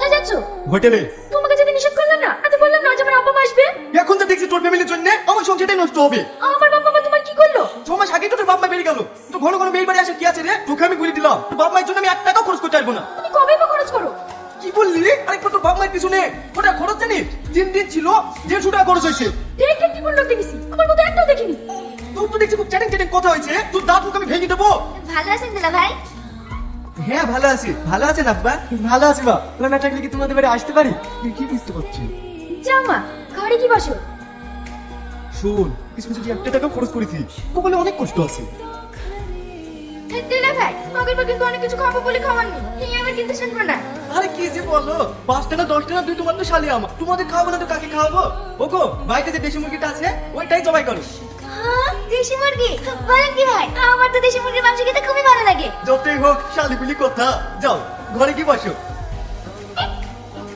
কোথায় যাচ্ছ? হোটেলে। তোমাকে যদি নিষেধ করলাম না আজ বললাম না আজ আমার আব্বা আসবে। এখন তো দেখছি তোর ফ্যামিলির জন্য আমার সংসারটাই নষ্ট হবে। আমার বাবা মা তোমার কি করল? ছ মাস আগে তো তোর মা বেরিয়ে গেল। তো ঘন ঘন বের বাড়ি আসে কি আছে রে? তোকে আমি বলে দিলাম। তোর বাপ মায়ের জন্য আমি এক টাকাও খরচ করতে পারব না। তুমি কবে বা খরচ করো? কি বললি? আরেকবার তোর বাপ মায়ের পিছনে। ওটা খরচ জানিস? তিন দিন ছিল দেড়শো টাকা খরচ হয়েছে। দেখ কি লোক দেখেছি? আমার মতো একটাও দেখিনি। তোর তো দেখছি খুব চ্যাটিং চ্যাটিং কথা হয়েছে। তোর দাঁত মুখ আমি ভেঙে দেবো। ভালো আছেন দিলা ভাই হ্যাঁ ভালো আছি। ভালো আছেন আব্বা? ভালো আছি বা না থাকলে কি তোমাদের বাড়ি আসতে পারি? তুই কি বুঝতে পারছি? জামা ঘরে কি বসো? শোন কিছু যদি একটা টাকা খরচ করেছি। বলে অনেক কষ্ট আছে। দিলা ভাই আগের বার কিন্তু অনেক কিছু খাব বলে খাওয়াননি এই আবার কিন্তু শুনব না। আরে কি যে বলো? পাঁচটা না দশটা না দুই তোমার তো শালি আমার। তোমাদের খাওয়াবো না তো কাকে খাওয়াবো? ওগো বাড়িতে যে দেশি মুরগিটা আছে ওইটাই জবাই করো। হ্যাঁ দেশি মুরগি? বলেন কি ভাই আমার তো দেশি মুরগির মাংস খেতে যতই হোক শালি বলি কথা? যাও ঘরে কি বসো?